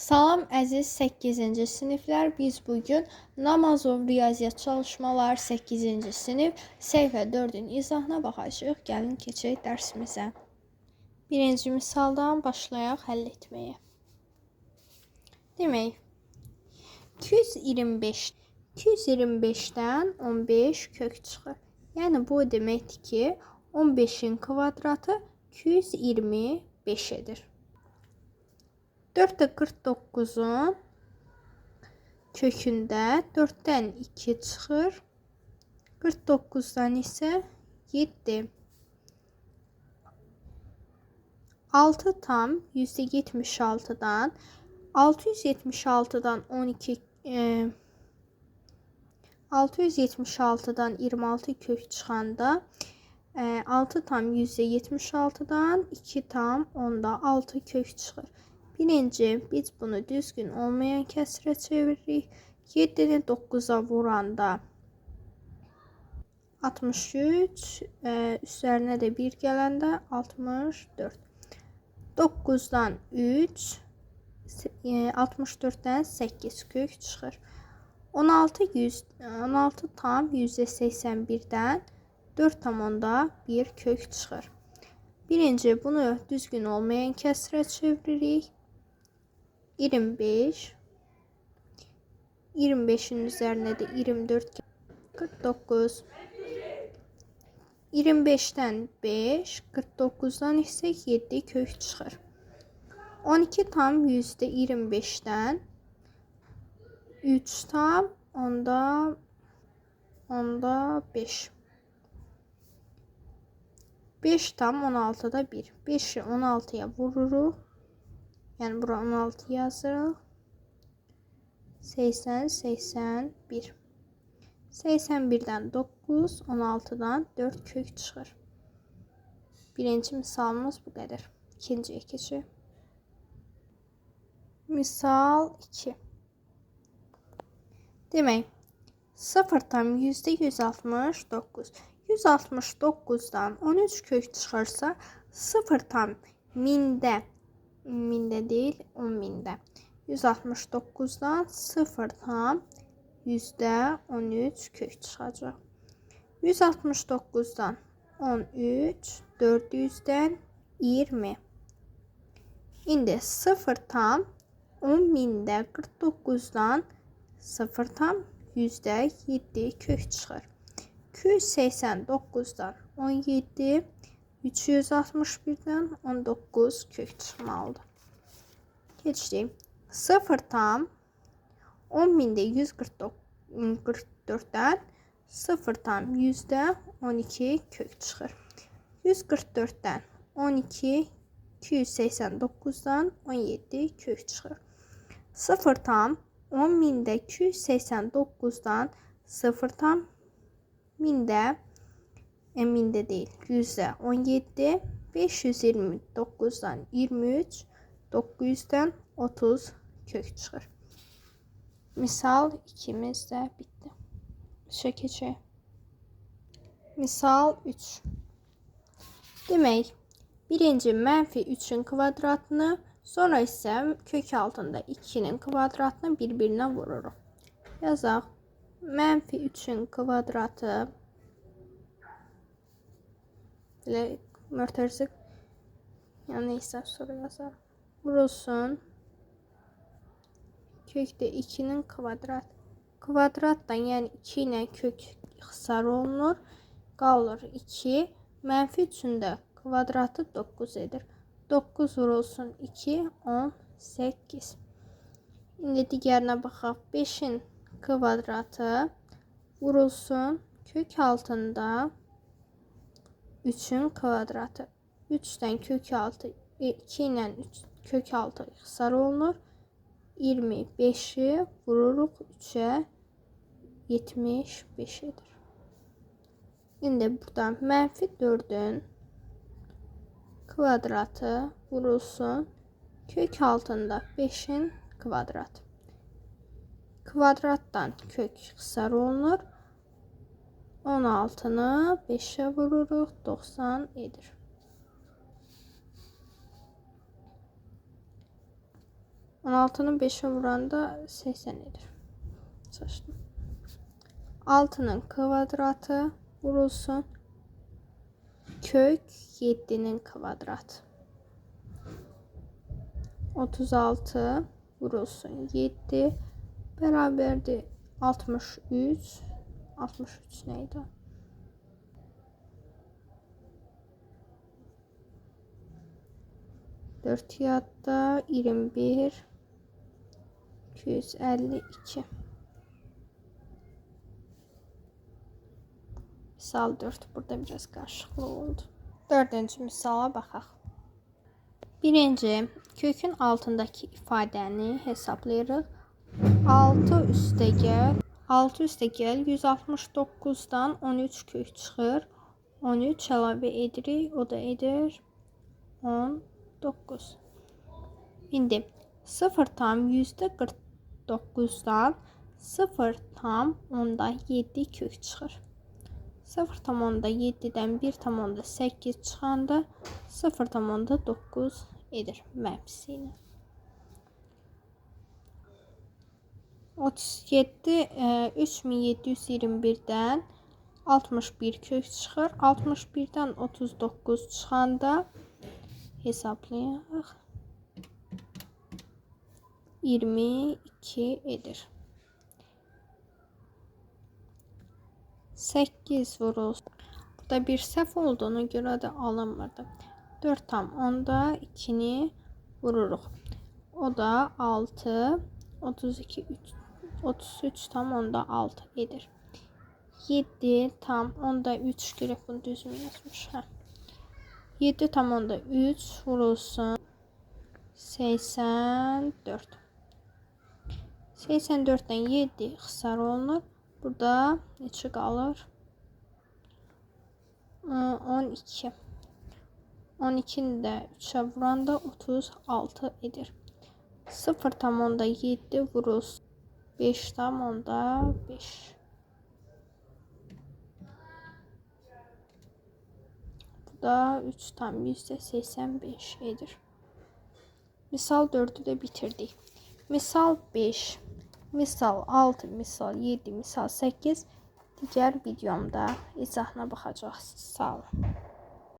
Salam əziz 8-ci siniflər, biz bu gün Namazov riyaziyyat çalışmaları 8-ci sinif səhifə 4-ün izahına baxacağıq. Gəlin keçək dərsimizə. Birinci misaldan başlayaq həll etməyə. Demək 225 225-dən 15 kök çıxır. Yəni bu deməkdir ki, 15-in kvadratı 225-dir. 4'te 49'un kökündə 4-dən 2 çıxır. 49-dan isə 7. 6 tam %76-dan 676-dan 12 e, 676-dan 26 kök çıxanda e, 6 tam %76-dan 2 tam onda 6 kök çıxır. Birinci biz bunu düzgün olmayan kəsrə çeviririk. 7-ni 9-a vuranda 63, e, üzərinə də 1 gələndə 64. 9-dan 3, e, 64-dən 8 kök çıxır. 16 100 16 tam %81-dən 4 tam onda 1 kök çıxır. Birinci bunu düzgün olmayan kəsrə çeviririk. 25 25'in üzerine de 24 49 25'ten 5 49'dan ise 7 kök çıxır. 12 tam yüzde 25'ten 3 tam onda onda 5 5 tam 16'da 1 5'i 16'ya vururuz yani bura 16 yazırıq. 80, 81. 81-dən 9, 16-dan 4 kök çıxır. Birinci misalımız bu qədər. İkinciyə keçək. Misal 2. Demək, 0 tam %169. 169-dan 13 kök çıxarsa, 0 tam mində minde değil 10 binde. 169'dan 0 tam yüzde 13 kök çıkacak. 169'dan 13 400'den 20. İndi 0 tam 10 binde 49'dan 0 tam yüzde 7 kök çıxır. 289'dan 17 361'den 19 kök çıxmalıdır. Keçdik. 0 tam 10.000-də 144-dən 0 tam yüzdə 12 kök çıxır. 144-dən 12 289-dan 17 kök çıxır. 0 tam 10.000-də 289-dan 0 tam 1000-də eminde değil. Yüzde 17, 529'dan 23, 900'den 30 kök çıxır. Misal ikimiz də bitdi. Misal 3. Demək, birinci mənfi 3-ün kvadratını, sonra isə kök altında 2-nin kvadratını bir-birinə vururuq. Yazaq. Mənfi 3-ün kvadratı Dile mörtersik. Yani neyse soru yazar. Vurulsun. Kökdə 2-nin kvadrat. Kvadratdan yəni 2 ilə kök ixtisar olunur. Qalır 2. Mənfi 3-ündə kvadratı 9 edir. 9 vurulsun 2, 18. İndi digərinə baxaq. 5-in kvadratı vurulsun kök altında 3'ün kvadratı. 3'ten kök 6, 2 ile 3 kök 6 ixtisar olunur. 25'i vururuq 3'e 75 edir. İndi buradan mənfi 4'ün kvadratı vurulsun. Kök altında 5'in kvadratı. Kvadrattan kök ixtisar olunur. 16'nı 5'e vururuq 90 edir. 16'nın 5'e vuranda 80 edir. Saçdım. 6'nın kvadratı vurulsun. Kök 7'nin kvadratı. 36 vurulsun 7 beraberdir 63 63 neydi? Dört yatta 21 252 Misal 4 burada biraz karışıklık oldu. Dördüncü misala baxaq. Birinci, kökün altındaki ifadəni hesablayırıq. 6 üstə gəl, 6 üstə gəl 169-dan 13 kök çıxır. 13 əlavə edirik, o da edir 19. İndi 0 tam yüzdə 49-dan 0 tam onda 7 kök çıxır. 0 tam onda 7-dən 1 tam onda 8 çıxanda 0 tam onda 9 edir ilə. 37 e, 3721-dən 61 kök çıxır. 61-dən 39 çıxanda hesablayaq. 22 edir. 8 vurulsun. Burada bir səhv olduğuna görə də alınmırdı. 4 tam onda 2-ni vururuq. O da 6, 32, 3, 33 tam onda 6 edir. 7 tam onda 3 gerek bunu düzgün yazmış. Hə. 7 tam onda 3 vurulsun. 84. 84'dən 7 xisar olunur. Burada neçə qalır? Ee, 12. 12'ni de 3'e vuranda 36 edir. 0 tam onda 7 vurulsun. 5 tam onda 5. Bu da 3 tam %85 edir. Misal 4'ü de bitirdik. Misal 5, misal 6, misal 7, misal 8 diğer videomda izahına baxacaqsınız. Sağ olun.